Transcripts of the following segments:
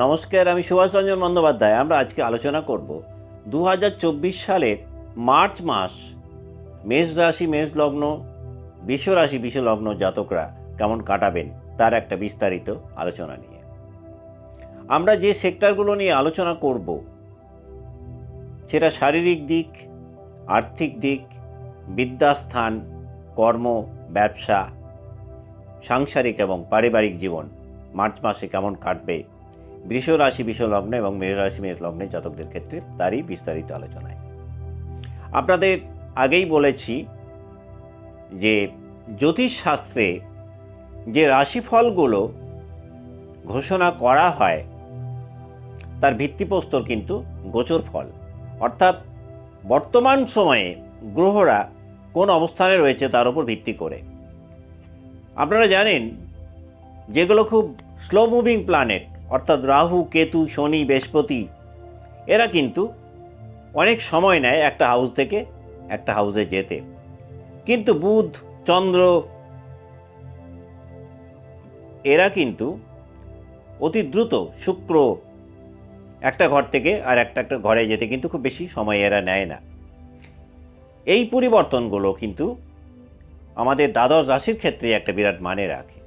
নমস্কার, আমি সুভাষ রঞ্জন বন্দ্যোপাধ্যায়। আমরা আজকে আলোচনা করব দু সালের মার্চ মাস, মেষ রাশি, মেষ লগ্ন বিশ্ব রাশি বিশ্ব লগ্ন জাতকরা কেমন কাটাবেন, তার একটা বিস্তারিত আলোচনা নিয়ে। আমরা যে সেক্টরগুলো নিয়ে আলোচনা করব, সেটা শারীরিক দিক, আর্থিক দিক, বিদ্যাস্থান, কর্ম, ব্যবসা, সাংসারিক এবং পারিবারিক জীবন, মার্চ মাসে কেমন কাটবে বৃষ রাশি, বিষ লগ্ন এবং মেষ রাশি, মেষ লগ্নে জাতকদের ক্ষেত্রে তারই বিস্তারিত আলোচনায়। আপনাদের আগেই বলেছি যে জ্যোতিষশাস্ত্রে যে রাশিফলগুলো ঘোষণা করা হয়, তার ভিত্তিপ্রস্তর কিন্তু গোচর ফল। অর্থাৎ বর্তমান সময়ে গ্রহরা কোন অবস্থানে রয়েছে তার উপর ভিত্তি করে। আপনারা জানেন, যেগুলো খুব স্লো মুভিং প্ল্যানেট অর্থাৎ রাহু, কেতু, শনি, বৃহস্পতি, এরা কিন্তু অনেক সময় নেয় একটা হাউস থেকে একটা হাউসে যেতে। কিন্তু বুধ, চন্দ্র, এরা কিন্তু অতি দ্রুত শুক্র একটা ঘর থেকে আর একটা একটা ঘরে যেতে কিন্তু খুব বেশি সময় এরা নেয় না। এই পরিবর্তনগুলো কিন্তু আমাদের দ্বাদশ রাশির ক্ষেত্রে একটা বিরাট মানে রাখে।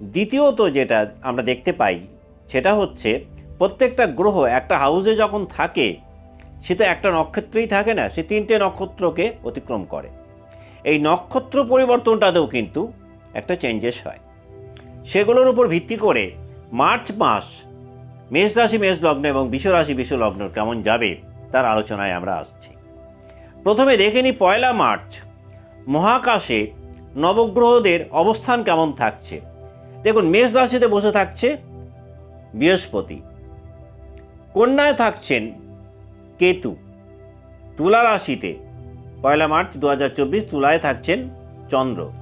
দ্বিতীয়ত যেটা আমরা দেখতে পাই, সেটা হচ্ছে প্রত্যেকটা গ্রহ একটা হাউসে যখন থাকে, সে তো একটা নক্ষত্রেই থাকে না, সে তিনটে নক্ষত্রকে অতিক্রম করে। এই নক্ষত্র পরিবর্তনটাতেও কিন্তু একটা চেঞ্জেস হয়। সেগুলোর উপর ভিত্তি করে মার্চ মাস, মেষ রাশি, মেষ লগ্ন এবং বিশ্ব রাশি বিশ্ব লগ্ন কেমন যাবে, তার আলোচনায় আমরা আসছি। প্রথমে দেখে নিই পয়লা মার্চ, মহাকাশে নবগ্রহদের অবস্থান কেমন থাকছে। দেখুন, মেষ রাশিতে বসে থাকছে বৃহস্পতি। কন্যায় থাকছেন কেতু। তুলা রাশিতে পয়লা মার্চ দু হাজার চব্বিশ তুলায় থাকছেন চন্দ্র।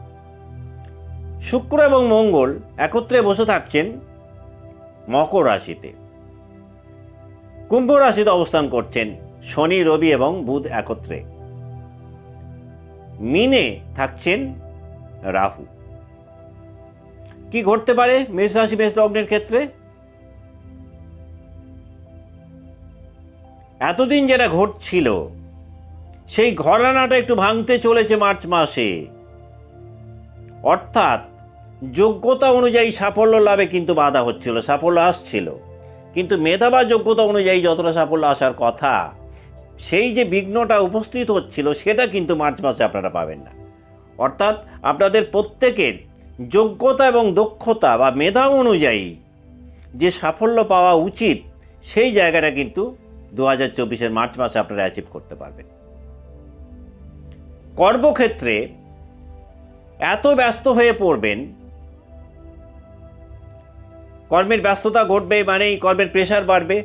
শুক্র এবং মঙ্গল একত্রে বসে থাকছেন মকর রাশিতে। কুম্ভ রাশিতে অবস্থান করছেন শনি, রবি এবং বুধ একত্রে। মিনে থাকছেন রাহু। কি ঘটতে পারে মেষ রাশি, মেষ লগ্নের ক্ষেত্রে? এতদিন যেটা ঘটছিল, সেই ঘরানাটা একটু ভাঙতে চলেছে মার্চ মাসে। অর্থাৎ, যোগ্যতা অনুযায়ী সাফল্য লাভে কিন্তু বাধা হচ্ছিল, সাফল্য আসছিল। কিন্তু মেধা বা যোগ্যতা অনুযায়ী যতটা সাফল্য আসার কথা, সেই যে বিঘ্নটা উপস্থিত হচ্ছিল, সেটা কিন্তু মার্চ মাসে আপনারা পাবেন না। অর্থাৎ, আপনাদের প্রত্যেকের যোগ্যতা এবং দক্ষতা বা মেধা অনুযায়ী যে সাফল্য পাওয়া উচিত, সেই জায়গাটা কিন্তু দু হাজার চব্বিশের মার্চ মাসে আপনারা অ্যাচিভ করতে পারবেন। কর্মক্ষেত্রে এত ব্যস্ত হয়ে পড়বেন, কর্মের ব্যস্ততা ঘটবে মানেই কর্মের প্রেশার বাড়বে।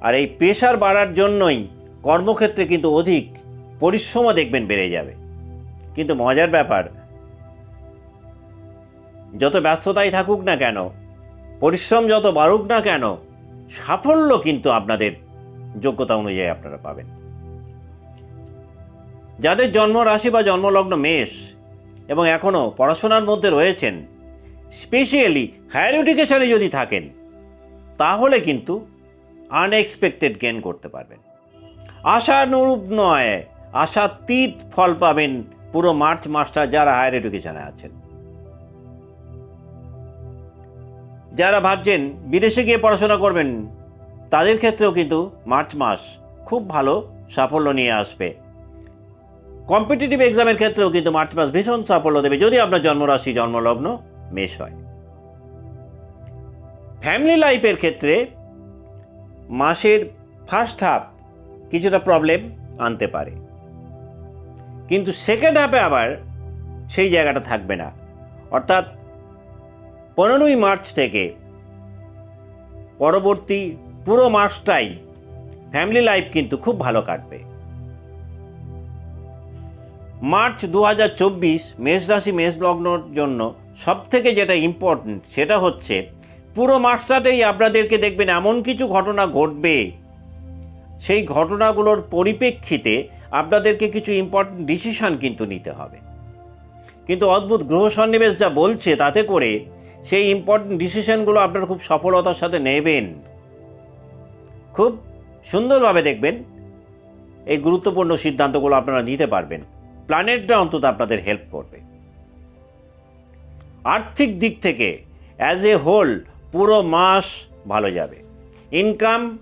আর এই প্রেশার বাড়ার জন্যই কর্মক্ষেত্রে কিন্তু অধিক পরিশ্রমও দেখবেন বেড়ে যাবে। কিন্তু মজার ব্যাপার যত ব্যস্ততাই থাকুক না কেন, পরিশ্রম যত বাড়ুক না কেন, সাফল্য কিন্তু আপনাদের যোগ্যতা অনুযায়ী আপনারা পাবেন। যাদের জন্ম রাশি বা জন্মলগ্ন মেষ এবং এখনও পড়াশোনার মধ্যে রয়েছেন স্পেশালি হায়ার এডুকেশনে যদি থাকেন, তাহলে কিন্তু আনএক্সপেক্টেড গেন করতে পারবেন। আশানুরূপ নয়, আশাতীত ফল পাবেন পুরো মার্চ মাসটা যারা হায়ার এডুকেশনে আছেন। যারা ভাবছেন বিদেশে গিয়ে পড়াশোনা করবেন, তাদের ক্ষেত্রেও কিন্তু মার্চ মাস খুব ভালো সাফল্য নিয়ে আসবে। কম্পিটিটিভ এক্সামের ক্ষেত্রেও কিন্তু মার্চ মাস ভীষণ সাফল্য দেবে, যদি আপনার জন্মরাশি জন্মলগ্ন মেষ হয়। ফ্যামিলি লাইফের ক্ষেত্রে মাসের ফার্স্ট হাফ কিছুটা প্রবলেম আনতে পারে। কিন্তু সেকেন্ড হাফে আবার সেই জায়গাটা থাকবে না। অর্থাৎ পনেরোই মার্চ থেকে পরবর্তী পুরো মাসটাই ফ্যামিলি লাইফ কিন্তু খুব ভালো কাটবে। মার্চ দু হাজার চব্বিশ মেষ রাশি, মেষ লগ্নর জন্য সব থেকে যেটা ইম্পর্টেন্ট সেটা হচ্ছে পুরো মাসটাতেই আপনাদেরকে দেখবেন এমন কিছু ঘটনা ঘটবে। সেই ঘটনাগুলোর পরিপ্রেক্ষিতে আপনাদেরকে কিছু ইম্পর্টেন্ট ডিসিশন কিন্তু নিতে হবে। কিন্তু অদ্ভুত গ্রহ সন্নিবেশ যা বলছে তাতে করে সেই ইম্পর্টেন্ট ডিসিশনগুলো আপনারা খুব সফলতার সাথে নেবেন। খুব সুন্দরভাবে দেখবেন এই গুরুত্বপূর্ণ সিদ্ধান্তগুলো আপনারা নিতে পারবেন। প্ল্যানেটটা অন্তত আপনাদের হেল্প করবে। আর্থিক দিক থেকে অ্যাজ এ হোল পুরো মাস ভালো যাবে। ইনকাম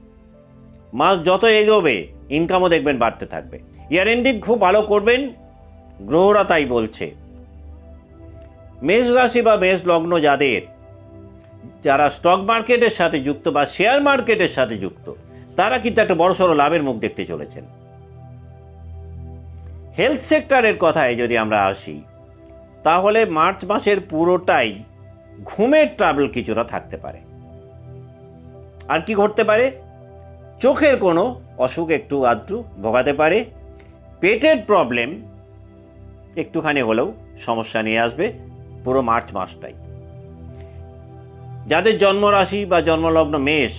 মাস যত এগোবে ইনকামও দেখবেন বাড়তে থাকবে। ইয়ার এন্ডিং খুব ভালো করবেন, গ্রহরা তাই বলছে। মেষ রাশি বা মেষ লগ্ন যাদের, যারা স্টক মার্কেটের সাথে যুক্ত বা শেয়ার মার্কেটের সাথে যুক্ত, তারা কিন্তু একটা বড়সড় লাভের মুখ দেখতে চলেছেন। হেলথ সেক্টরের কথায় যদি আমরা আসি, তাহলে মার্চ মাসের পুরোটাই ঘুমের ট্রাবল কিছুটা থাকতে পারে। আর কি ঘটতে পারে? চোখের কোনো অসুখ একটু আধটু ভোগাতে পারে। পেটের প্রবলেম একটুখানি হলেও সমস্যা নিয়ে আসবে। পুরো মার্চ মাসটাই। যাদের জন্মরাশি বা জন্মলগ্ন মেষ,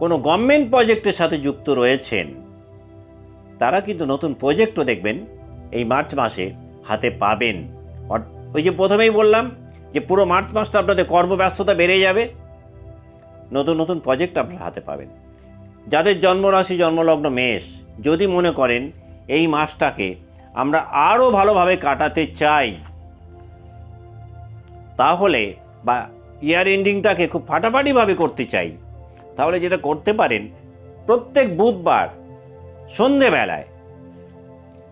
কোনো গভর্নমেন্ট প্রজেক্টের সাথে যুক্ত রয়েছেন, তারা কিন্তু নতুন প্রজেক্টও দেখবেন এই মার্চ মাসে হাতে পাবেন। ওই যে প্রথমেই বললাম যে পুরো মার্চ মাসটা আপনাদের কর্মব্যস্ততা বেড়ে যাবে, নতুন নতুন প্রজেক্ট আপনারা হাতে পাবেন। যাদের জন্মরাশি, জন্মলগ্ন মেষ, যদি মনে করেন এই মাসটাকে আমরা আরও ভালোভাবে কাটাতে চাই তাহলে বা ইয়ার এন্ডিংটাকে খুব ফাটাফাটিভাবে করতে চাই। তাহলে যেটা করতে পারেন, প্রত্যেক বুধবার সন্ধেবেলায়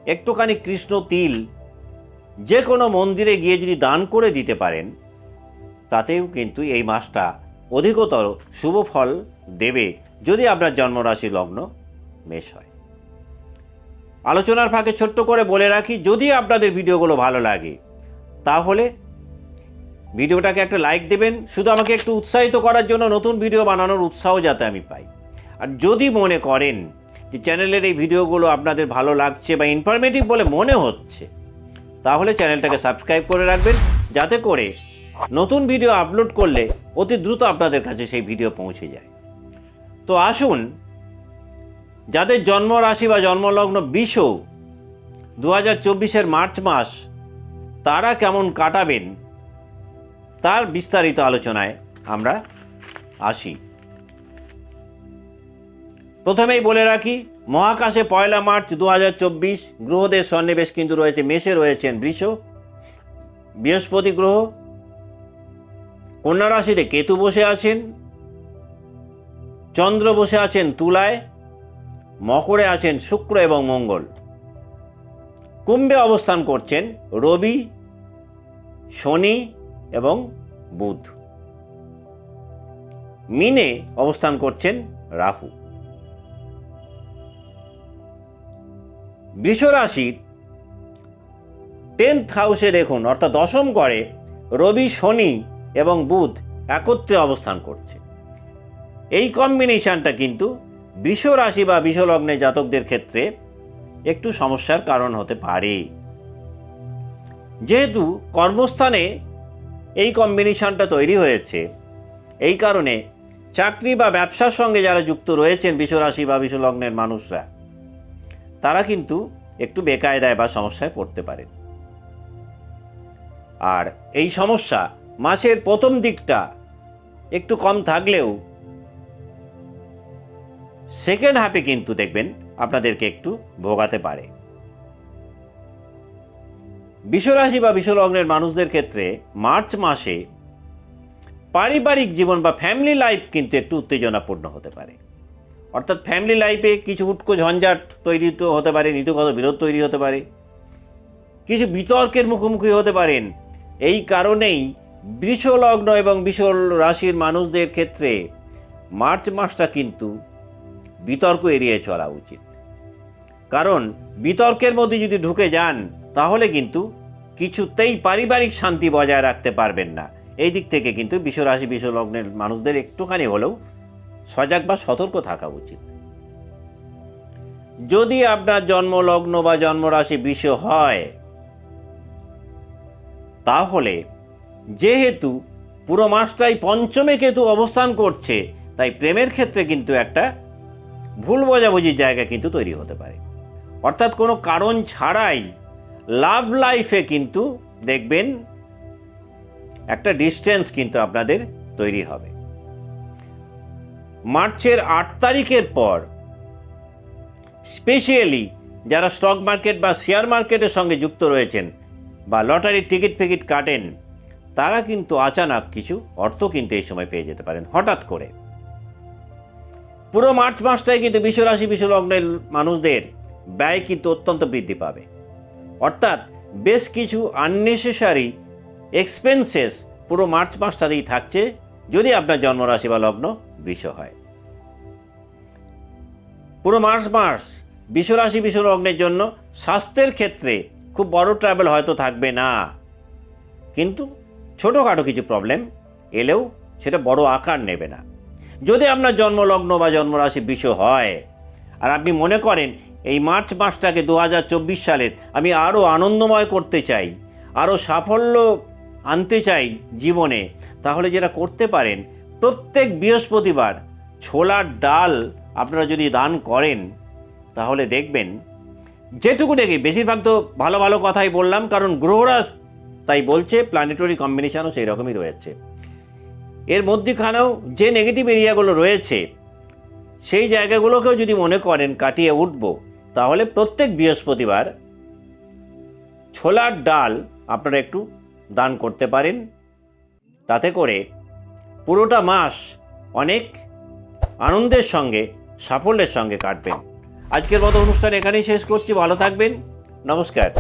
একটুখানি কৃষ্ণ তিল যে কোনো মন্দিরে গিয়ে যদি দান করে দিতে পারেন, তাতেও কিন্তু এই মাসটা অধিকতর শুভ ফল দেবে যদি আপনার জন্মরাশি লগ্ন মেষ হয়। আলোচনার ফাঁকে ছোট্ট করে বলে রাখি, যদি আপনাদের ভিডিওগুলো ভালো লাগে, তাহলে ভিডিওটাকে একটা লাইক দেবেন। শুধু আমাকে একটু উৎসাহিত করার জন্য নতুন ভিডিও বানানোর উৎসাহ যাতে আমি পাই। আর যদি মনে করেন যে চ্যানেলের এই ভিডিওগুলো আপনাদের ভালো লাগছে বা ইনফরমেটিভ বলে মনে হচ্ছে, তাহলে চ্যানেলটাকে সাবস্ক্রাইব করে রাখবেন। যাতে করে নতুন ভিডিও আপলোড করলে অতি দ্রুত আপনাদের কাছে সেই ভিডিও পৌঁছে যায়। তো আসুন, যাদের জন্মরাশি বা জন্মলগ্ন বিষ দু হাজার চব্বিশের মার্চ মাস তারা কেমন কাটাবেন তার বিস্তারিত আলোচনায় আমরা আসি। প্রথমেই বলে রাখি, মহাকাশে পয়লা মার্চ দু হাজার চব্বিশ গ্রহদের সন্নিবেশ কিন্তু রয়েছে, মেষে রয়েছেন বৃষ, বৃহস্পতি গ্রহ, কন্যা রাশিতে কেতু বসে আছেন, চন্দ্র বসে আছেন তুলায়, মকরে আছেন শুক্র এবং মঙ্গল। কুম্ভে অবস্থান করছেন রবি, শনি এবং বুধ। মিনে অবস্থান করছেন রাহু। বৃষ রাশির টেন্থ হাউসে দেখুন, অর্থাৎ দশম ঘরে রবি, শনি এবং বুধ একত্রে অবস্থান করছে। এই কম্বিনেশনটা কিন্তু বৃষ রাশি বা বিষলগ্নে জাতকদের ক্ষেত্রে একটু সমস্যার কারণ হতে পারে। যেহেতু কর্মস্থানে এই কম্বিনেশনটা তৈরি হয়েছে। এই কারণে চাকরি বা ব্যবসার সঙ্গে যারা যুক্ত রয়েছেন বিশ্বরাশি বা বিশ্বলগ্নের মানুষরা, তারা কিন্তু একটু বেকায়দায় বা সমস্যায় পড়তে পারেন। আর এই সমস্যা মাসের প্রথম দিকটা একটু কম থাকলেও সেকেন্ড হাফে কিন্তু দেখবেন আপনাদেরকে একটু ভোগাতে পারে। বিশ্বরাশি বা বিশ্বলগ্নের মানুষদের ক্ষেত্রে মার্চ মাসে পারিবারিক জীবন বা ফ্যামিলি লাইফ কিন্তু একটু উত্তেজনাপূর্ণ হতে পারে। অর্থাৎ ফ্যামিলি লাইফে কিছু উটকো ঝঞ্ঝাট তৈরি তো হতে পারে, নীতিগত বিরোধ তৈরি হতে পারে, কিছু বিতর্কের মুখোমুখি হতে পারেন। এই কারণেই বৃষলগ্ন এবং বিষ রাশির মানুষদের ক্ষেত্রে মার্চ মাসটা কিন্তু বিতর্ক এড়িয়ে চলা উচিত। কারণ বিতর্কের মধ্যে যদি ঢুকে যান তাহলে কিন্তু কিছুতেই পারিবারিক শান্তি বজায় রাখতে পারবেন না। এই দিক থেকে কিন্তু বিশ্বরাশি, বিশ্বলগ্নের মানুষদের একটুখানি হলেও সজাগ বা সতর্ক থাকা উচিত। যদি আপনার জন্মলগ্ন বা জন্মরাশি বৃষ হয়, তাহলে যেহেতু পুরো মাসটাই পঞ্চমে কেতু অবস্থান করছে, তাই প্রেমের ক্ষেত্রে কিন্তু একটা ভুল বোঝাবুঝির জায়গা কিন্তু তৈরি হতে পারে। অর্থাৎ কোনো কারণ ছাড়াই লাভ লাইফে কিন্তু দেখবেন একটা ডিস্টেন্স কিন্তু আপনাদের তৈরি হবে। মার্চের আট তারিখের পর স্পেশালি যারা স্টক মার্কেট বা শেয়ার মার্কেটের সঙ্গে যুক্ত রয়েছেন বা লটারির টিকিট ফিকিট কাটেন, তারা কিন্তু আচানক কিছু অর্থ কিন্তু এই সময় পেয়ে যেতে পারেন, হঠাৎ করে। পুরো মার্চ মাসটাই কিন্তু বিশ্বরাশি, বিশ্বলগ্নের মানুষদের ব্যয় কিন্তু অত্যন্ত বৃদ্ধি পাবে। অর্থাৎ বেশ কিছু আননেসেসারি এক্সপেন্সেস পুরো মার্চ মাসটাতেই থাকছে যদি আপনার জন্মরাশি বা লগ্ন বিষ হয়। পুরো মার্চ মাস বিশ্বরাশি বিশ্বলগ্নের জন্য স্বাস্থ্যের ক্ষেত্রে খুব বড় ট্রাভেল হয়তো থাকবে না। কিন্তু ছোটোখাটো কিছু প্রবলেম এলেও সেটা বড় আকার নেবে না। যদি আপনার জন্মলগ্ন বা জন্মরাশি বিষ হয়, আর আপনি মনে করেন এই মার্চ মাসটাকে দু হাজার চব্বিশ সালের আমি আরও আনন্দময় করতে চাই, আরও সাফল্য আনতে চাই জীবনে। তাহলে যেটা করতে পারেন, প্রত্যেক বৃহস্পতিবার ছোলার ডাল আপনারা যদি দান করেন, তাহলে দেখবেন যেটুকু দেখি, বেশিরভাগ তো ভালো ভালো কথাই বললাম, কারণ গ্রহরা তাই বলছে প্ল্যানেটরি কম্বিনেশনও সেই রকমই রয়েছে। এর মধ্যেখানেও যে নেগেটিভ এরিয়াগুলো রয়েছে, সেই জায়গাগুলোকেও যদি মনে করেন, কাটিয়ে উঠব। তাহলে প্রত্যেক বৃহস্পতিবার ছোলার ডাল আপনারা একটু দান করতে পারেন। তাতে করে পুরোটা মাস অনেক আনন্দের সঙ্গে, সাফল্যের সঙ্গে কাটবেন। আজকের মতো অনুষ্ঠান এখানেই শেষ করছি। ভালো থাকবেন। নমস্কার।